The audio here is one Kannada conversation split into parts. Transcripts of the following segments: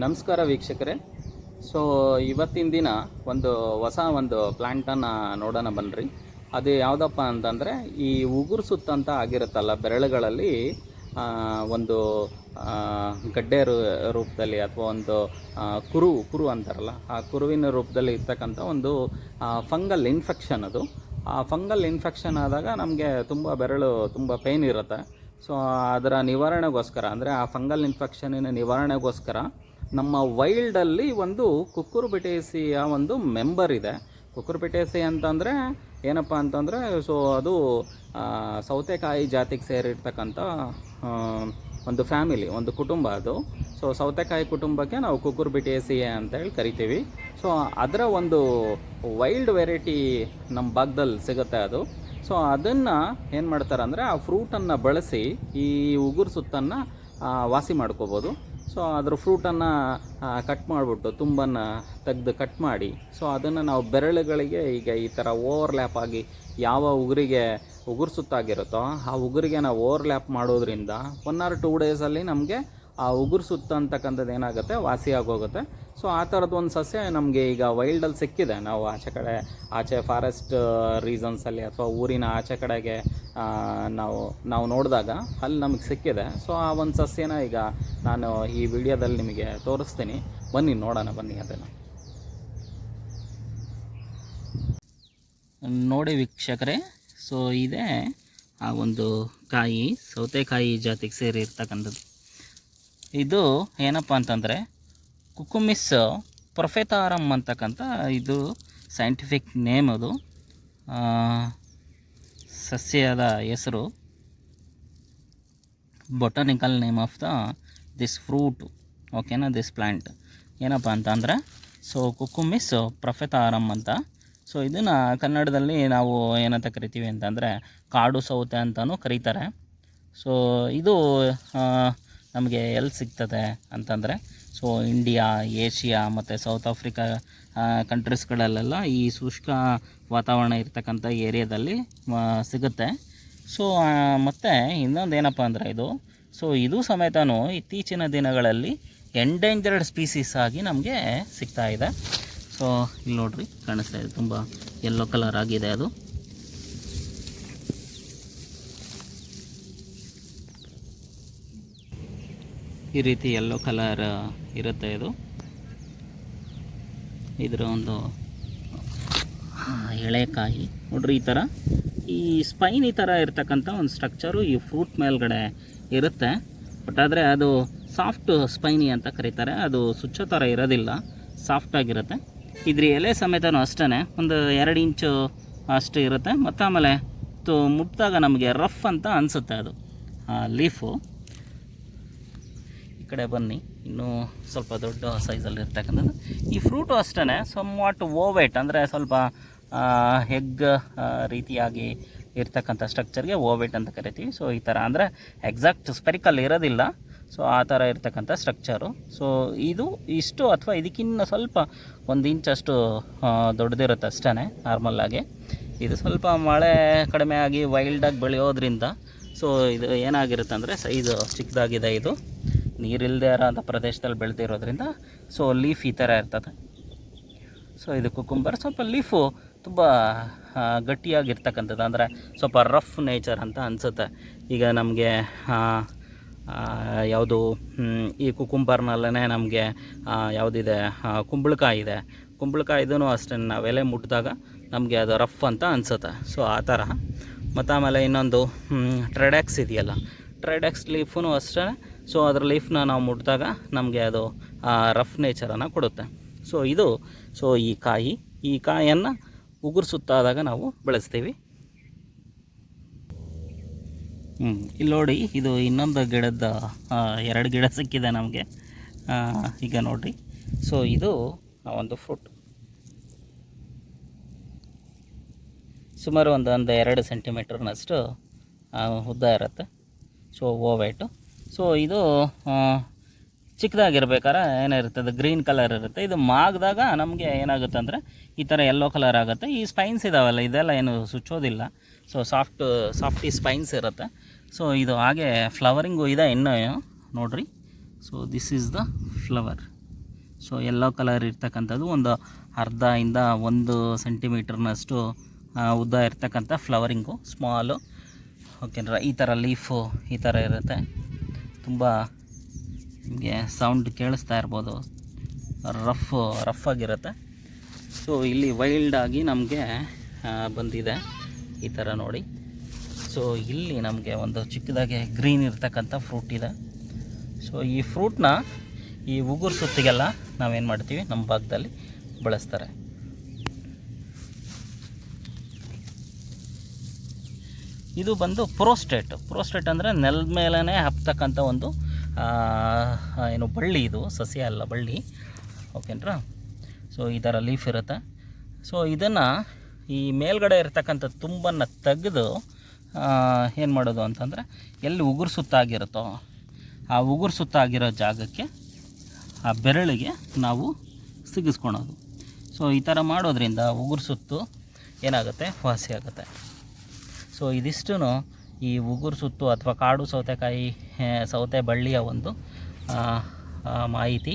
ನಮಸ್ಕಾರ ವೀಕ್ಷಕರೇ. ಸೊ ಇವತ್ತಿನ ದಿನ ಒಂದು ಹೊಸ ಒಂದು ಪ್ಲ್ಯಾಂಟನ್ನು ನೋಡೋಣ ಬನ್ನಿರಿ ಅದು ಯಾವುದಪ್ಪ ಅಂತಂದರೆ, ಈ ಉಗುರು ಸುತ್ತಂತ ಆಗಿರುತ್ತಲ್ಲ ಬೆರಳುಗಳಲ್ಲಿ ಒಂದು ಗಡ್ಡೆ ರೂಪದಲ್ಲಿ ಅಥವಾ ಒಂದು ಕುರು ಕುರು ಅಂತಾರಲ್ಲ, ಆ ಕುರುವಿನ ರೂಪದಲ್ಲಿ ಇರ್ತಕ್ಕಂಥ ಒಂದು ಫಂಗಲ್ ಇನ್ಫೆಕ್ಷನ್ ಅದು. ಆ ಫಂಗಲ್ ಇನ್ಫೆಕ್ಷನ್ ಆದಾಗ ನಮಗೆ ತುಂಬ ಬೆರಳು, ತುಂಬ ಪೇಯ್ನ್ ಇರುತ್ತೆ. ಸೊ ಅದರ ನಿವಾರಣೆಗೋಸ್ಕರ, ಅಂದರೆ ಆ ಫಂಗಲ್ ಇನ್ಫೆಕ್ಷನಿನ ನಿವಾರಣೆಗೋಸ್ಕರ ನಮ್ಮ ವೈಲ್ಡಲ್ಲಿ ಒಂದು ಕುಕ್ಕುರುಬಿಟೇಸಿಯ ಒಂದು ಮೆಂಬರ್ ಇದೆ. ಕುಕ್ಕುರುಬಿಟೇಸಿ ಅಂತಂದರೆ ಏನಪ್ಪ ಅಂತಂದರೆ ಸೊ ಅದು ಸೌತೆಕಾಯಿ ಜಾತಿಗೆ ಸೇರಿರ್ತಕ್ಕಂಥ ಒಂದು ಫ್ಯಾಮಿಲಿ ಒಂದು ಕುಟುಂಬ ಅದು. ಸೊ ಸೌತೆಕಾಯಿ ಕುಟುಂಬಕ್ಕೆ ನಾವು ಕುಕ್ಕುರ್ಬಿಟೇಸಿಯೆ ಅಂತ ಹೇಳಿ ಕರಿತೀವಿ. ಸೊ ಅದರ ಒಂದು ವೈಲ್ಡ್ ವೆರೈಟಿ ನಮ್ಮ ಭಾಗದಲ್ಲಿ ಸಿಗುತ್ತೆ ಅದು. ಸೊ ಅದನ್ನು ಏನು ಮಾಡ್ತಾರೆ ಅಂದರೆ ಆ ಫ್ರೂಟನ್ನು ಬಳಸಿ ಈ ಉಗುರು ಸುತ್ತನ್ನು ವಾಸಿ ಮಾಡ್ಕೋಬೋದು. ಸೊ ಅದರ ಫ್ರೂಟನ್ನು ಕಟ್ ಮಾಡಿಬಿಟ್ಟು ತುಂಬನ್ನು ತೆಗೆದು ಕಟ್ ಮಾಡಿ. ಸೊ ಅದನ್ನು ನಾವು ಬೆರಳುಗಳಿಗೆ ಈಗ ಈ ಥರ ಓವರ್ಲ್ಯಾಪ್ ಆಗಿ ಯಾವ ಉಗುರಿಗೆ ಉಗುರು ಸುತ್ತಾಗಿರುತ್ತೋ ಆ ಉಗುರಿಗೆ ನಾವು ಓವರ್ಲ್ಯಾಪ್ ಮಾಡೋದ್ರಿಂದ ಒನ್ ಆರ್ ಟೂ ಡೇಸಲ್ಲಿ ನಮಗೆ ಆ ಉಗುರು ಸುತ್ತ ಅಂತಕ್ಕಂಥದ್ದು ಏನಾಗುತ್ತೆ? ವಾಸಿ ಆಗೋಗುತ್ತೆ. ಸೊ ಆ ಥರದ್ದು ಒಂದು ಸಸ್ಯ ನಮಗೆ ಈಗ ವೈಲ್ಡಲ್ಲಿ ಸಿಕ್ಕಿದೆ. ನಾವು ಆಚೆ ಕಡೆ, ಆಚೆ ಫಾರೆಸ್ಟ್ ರೀಸನ್ಸಲ್ಲಿ ಅಥವಾ ಊರಿನ ಆಚೆ ಕಡೆಗೆ ನಾವು ನಾವು ನೋಡಿದಾಗ ಅಲ್ಲಿ ನಮಗೆ ಸಿಕ್ಕಿದೆ. ಸೊ ಆ ಒಂದು ಸಸ್ಯನ ಈಗ ನಾನು ಈ ವಿಡಿಯೋದಲ್ಲಿ ನಿಮಗೆ ತೋರಿಸ್ತೀನಿ. ಬನ್ನಿ, ನೋಡೋಣ, ಬನ್ನಿ ಅದನ್ನು. ನೋಡಿ ವೀಕ್ಷಕರೇ ಸೊ ಇದೇ ಆ ಒಂದು ಕಾಯಿ, ಸೌತೆಕಾಯಿ ಜಾತಿಗೆ ಸೇರಿರ್ತಕ್ಕಂಥದ್ದು. ಇದು ಏನಪ್ಪ ಅಂತಂದರೆ ಕುಕುಮಿಸ್ ಪ್ರೊಫೆತಾರಮ್ ಅಂತಕ್ಕಂಥ ಇದು ಸೈಂಟಿಫಿಕ್ ನೇಮ್ ಅದು. ಸಸ್ಯದ ಹೆಸರು botanical name of the this fruit ಓಕೆನಾ ದಿಸ್ ಪ್ಲ್ಯಾಂಟ್ ಏನಪ್ಪ ಅಂತಂದರೆ ಸೊ ಕುಕುಮಿಸ್ ಪ್ರೊಫೆತಾರಮ್ ಅಂತ. ಸೊ ಇದನ್ನು ಕನ್ನಡದಲ್ಲಿ ನಾವು ಏನಂತ ಕರಿತೀವಿ ಅಂತಂದರೆ, ಕಾಡು ಸೌತೆ ಅಂತಲೂ ಕರೀತಾರೆ. ಸೊ ಇದು ನಮಗೆ ಎಲ್ಲಿ ಸಿಗ್ತದೆ ಅಂತಂದರೆ ಸೊ ಇಂಡಿಯಾ ಏಷ್ಯಾ ಮತ್ತು ಸೌತ್ ಆಫ್ರಿಕಾ ಕಂಟ್ರೀಸ್ಗಳಲ್ಲೆಲ್ಲ ಈ ಶುಷ್ಕ ವಾತಾವರಣ ಇರ್ತಕ್ಕಂಥ ಏರಿಯಾದಲ್ಲಿ ಸಿಗುತ್ತೆ. ಸೊ ಮತ್ತು ಇನ್ನೊಂದು ಏನಪ್ಪ ಅಂದರೆ ಇದು ಸೊ ಇದು ಸಮೇತನೂ ಇತ್ತೀಚಿನ ದಿನಗಳಲ್ಲಿ ಎಂಡೇಂಜರ್ಡ್ ಸ್ಪೀಸೀಸ್ ಆಗಿ ನಮಗೆ ಸಿಗ್ತಾ ಇದೆ. ಸೊ ಇಲ್ಲಿ ನೋಡ್ರಿ, ಕಾಣಿಸ್ತಾ ಇದೆ, ತುಂಬ ಯೆಲ್ಲೋ ಕಲರ್ ಆಗಿದೆ ಅದು. ಈ ರೀತಿ ಯೆಲ್ಲೋ ಕಲರ್ ಇರುತ್ತೆ ಇದು. ಇದರ ಒಂದು ಎಳೆಕಾಯಿ. ನೋಡ್ರಿ ಈ ಥರ ಈ ಸ್ಪೈನ್ ಈ ಥರ ಇರ್ತಕ್ಕಂಥ ಒಂದು ಸ್ಟ್ರಕ್ಚರು ಈ ಫ್ರೂಟ್ ಮೇಲ್ಗಡೆ ಇರುತ್ತೆ. ಬಟ್ ಆದರೆ ಅದು ಸಾಫ್ಟ್ ಸ್ಪೈನಿ ಅಂತ ಕರೀತಾರೆ. ಅದು ಸುಚ್ಚ ಥರ ಇರೋದಿಲ್ಲ. ಸಾಫ್ಟ್ ಆಗಿರುತ್ತೆ. ಇದ್ರ ಎಲೆ ಸಮೇತನೂ ಅಷ್ಟೇ ಒಂದು ಎರಡು ಇಂಚು ಅಷ್ಟು ಇರುತ್ತೆ. ಮತ್ತು ಆಮೇಲೆ ತು ಮುಟ್ಟಿದಾಗ ನಮಗೆ ರಫ್ ಅಂತ ಅನಿಸುತ್ತೆ ಅದು. ಲೀಫು ಕಡೆ ಬನ್ನಿ. ಇನ್ನೂ ಸ್ವಲ್ಪ ದೊಡ್ಡ ಸೈಜಲ್ಲಿ ಇರ್ತಕ್ಕಂಥದ್ದು. ಈ ಫ್ರೂಟು ಅಷ್ಟೇ ಸಮ್ ವಾಟ್ ಓವೇಟ್ ಅಂದರೆ ಸ್ವಲ್ಪ ಹೆಗ್ ರೀತಿಯಾಗಿ ಇರ್ತಕ್ಕಂಥ ಸ್ಟ್ರಕ್ಚರ್ಗೆ ಓವೇಟ್ ಅಂತ ಕರಿತೀವಿ. ಸೊ ಈ ಥರ ಅಂದರೆ ಎಕ್ಸಾಕ್ಟ್ ಸ್ಪೆರಿಕಲ್ ಇರೋದಿಲ್ಲ. ಸೊ ಆ ಥರ ಇರ್ತಕ್ಕಂಥ ಸ್ಟ್ರಕ್ಚರು ಸೊ ಇದು ಇಷ್ಟು ಅಥವಾ ಇದಕ್ಕಿನ್ನ ಸ್ವಲ್ಪ ಒಂದು ಇಂಚಷ್ಟು ದೊಡ್ಡದಿರುತ್ತೆ ಅಷ್ಟೇ ನಾರ್ಮಲ್ಲಾಗಿ ಇದು ಸ್ವಲ್ಪ ಮಳೆ ಕಡಿಮೆ ಆಗಿ ವೈಲ್ಡಾಗಿ ಬೆಳೆಯೋದ್ರಿಂದ ಸೊ ಇದು ಏನಾಗಿರುತ್ತೆ ಅಂದರೆ ಸೈಜು ಚಿಕ್ಕದಾಗಿದೆ ಇದು. ನೀರಿಲ್ಲದೆ ಇರೋಂಥ ಪ್ರದೇಶದಲ್ಲಿ ಬೆಳೆದಿರೋದ್ರಿಂದ ಸೊ ಲೀಫ್ ಈ ಥರ ಇರ್ತದೆ. ಸೊ ಇದು ಕುಕುಂಬರ್, ಸ್ವಲ್ಪ ಲೀಫು ತುಂಬ ಗಟ್ಟಿಯಾಗಿರ್ತಕ್ಕಂಥದ್ದು. ಅಂದರೆ ಸ್ವಲ್ಪ ರಫ್ ನೇಚರ್ ಅಂತ ಅನಿಸುತ್ತೆ. ಈಗ ನಮಗೆ ಯಾವುದು ಈ ಕುಕುಂಬರ್ನಲ್ಲೇ ನಮಗೆ ಯಾವುದಿದೆ ಕುಂಬಳಕಾಯಿ ಇದೆ. ಕುಂಬಳಕಾಯಿದೂ ಅಷ್ಟೇ, ನಾವು ಎಲೆ ಮುಟ್ಟಿದಾಗ ನಮಗೆ ಅದು ರಫ್ ಅಂತ ಅನಿಸುತ್ತೆ. ಸೊ ಆ ಥರ. ಮತ್ತು ಆಮೇಲೆ ಇನ್ನೊಂದು ಟ್ರೆಡ್ಯಾಕ್ಸ್ ಇದೆಯಲ್ಲ. ಟ್ರೆಡ್ಯಾಕ್ಸ್ ಲೀಫೂ ಅಷ್ಟೇ ಸೊ ಅದರ ಲೈಫ್ನ ನಾವು ಮುಟ್ಟಿದಾಗ ನಮಗೆ ಅದು ರಫ್ ನೇಚರನ್ನು ಕೊಡುತ್ತೆ. ಸೊ ಇದು ಸೊ ಈ ಕಾಯಿ. ಈ ಕಾಯಿಯನ್ನು ಉಗುರು ಸುತ್ತಾದಾಗ ನಾವು ಬೆಳೆಸ್ತೀವಿ. ಹ್ಞೂ ಇಲ್ಲಿ ನೋಡಿ, ಇದು ಇನ್ನೊಂದು ಗಿಡದ ಎರಡು ಗಿಡ ಸಿಕ್ಕಿದೆ ನಮಗೆ. ಈಗ ನೋಡಿರಿ. ಸೊ ಇದು ಒಂದು ಫ್ರೂಟ್ ಸುಮಾರು ಒಂದು ಒಂದು ಎರಡು ಸೆಂಟಿಮೀಟರ್ನಷ್ಟು ಉದ್ದ ಇರುತ್ತೆ. ಸೊ ಓವೈಟು ಸೊ ಇದು ಚಿಕ್ಕದಾಗಿರ್ಬೇಕಾರೆ ಏನಿರುತ್ತೆ? ಅದು ಗ್ರೀನ್ ಕಲರ್ ಇರುತ್ತೆ. ಇದು ಮಾಗಿದಾಗ ನಮಗೆ ಏನಾಗುತ್ತೆ ಅಂದರೆ ಈ ಥರ ಯೆಲ್ಲೋ ಕಲರ್ ಆಗುತ್ತೆ. ಈ ಸ್ಪೈನ್ಸ್ ಇದಾವಲ್ಲ, ಇದೆಲ್ಲ ಏನು ಸುಚ್ಚೋದಿಲ್ಲ. ಸೊ ಸಾಫ್ಟ್ ಸಾಫ್ಟಿ ಸ್ಪೈನ್ಸ್ ಇರುತ್ತೆ. ಸೊ ಇದು ಹಾಗೆ ಫ್ಲವರಿಂಗು ಇದೆ ಇನ್ನೂ ನೋಡ್ರಿ. So this is the flower so yellow colour ಇರ್ತಕ್ಕಂಥದ್ದು ಒಂದು ಅರ್ಧ ಇಂದ ಒಂದು ಸೆಂಟಿಮೀಟರ್ನಷ್ಟು ಉದ್ದ ಇರ್ತಕ್ಕಂಥ ಫ್ಲವರಿಂಗು ಸ್ಮಾಲು ಓಕೆನ್ರ ಈ ಥರ ಲೀಫು ಈ ಥರ ಇರುತ್ತೆ. ತುಂಬ ನಿಮಗೆ ಸೌಂಡ್ ಕೇಳಿಸ್ತಾ ಇರ್ಬೋದು. ರಫ್ ರಫ್ ಆಗಿರುತ್ತೆ. ಸೊ ಇಲ್ಲಿ ವೈಲ್ಡ್ ಆಗಿ ನಮಗೆ ಬಂದಿದೆ ಈ ಥರ ನೋಡಿ. ಸೊ ಇಲ್ಲಿ ನಮಗೆ ಒಂದು ಚಿಕ್ಕದಾಗಿ ಗ್ರೀನ್ ಇರ್ತಕ್ಕಂಥ ಫ್ರೂಟ್ ಇದೆ. ಸೊ ಈ ಫ್ರೂಟ್ನ ಈ ಉಗುರು ಸುತ್ತಿಗೆಲ್ಲ ನಾವೇನು ಮಾಡ್ತೀವಿ? ನಮ್ಮ ಭಾಗದಲ್ಲಿ ಬಳಸ್ತಾರೆ. ಇದು ಬಂದು ಪ್ರೋಸ್ಟೇಟ್. ಪ್ರೋಸ್ಟೇಟ್ ಅಂದರೆ ನೆಲದ ಮೇಲೇ ಹಬ್ತಕ್ಕಂಥ ಒಂದು ಏನು ಬಳ್ಳಿ ಇದು ಸಸ್ಯ ಅಲ್ಲ, ಬಳ್ಳಿ. ಓಕೆನ್ರಾ? ಸೊ ಈ ಥರ ಲೀಫ್ ಇರುತ್ತೆ. ಸೊ, ಇದನ್ನು ಈ ಮೇಲ್ಗಡೆ ಇರತಕ್ಕಂಥ ತುಂಬನ್ನು ತೆಗೆದು ಏನು ಮಾಡೋದು ಅಂತಂದರೆ ಎಲ್ಲಿ ಉಗುರು ಸುತ್ತಾಗಿರುತ್ತೋ, ಆ ಉಗುರು ಸುತ್ತಾಗಿರೋ ಜಾಗಕ್ಕೆ ಆ ಬೆರಳಿಗೆ ನಾವು ಸಿಗಿಸ್ಕೊಳೋದು. ಸೊ, ಈ ಥರ ಮಾಡೋದ್ರಿಂದ ಉಗುರು ಸುತ್ತು ಏನಾಗುತ್ತೆ? ವಾಸಿ ಆಗುತ್ತೆ. ಸೊ ಇದಿಷ್ಟು ಈ ಉಗುರು ಸುತ್ತು ಅಥವಾ ಕಾಡು ಸೌತೆಕಾಯಿ ಸೌತೆ ಬಳ್ಳಿಯ ಒಂದು ಮಾಹಿತಿ.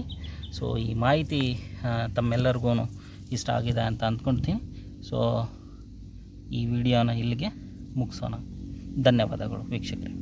ಸೊ ಈ ಮಾಹಿತಿ ತಮ್ಮೆಲ್ಲರಿಗೂ ಇಷ್ಟ ಆಗಿದೆ ಅಂತ ಅಂದ್ಕೊಳ್ತೀನಿ ಸೊ ಈ ವಿಡಿಯೋನ ಇಲ್ಲಿಗೆ ಮುಗಿಸೋಣ. ಧನ್ಯವಾದಗಳು ವೀಕ್ಷಕರೇ.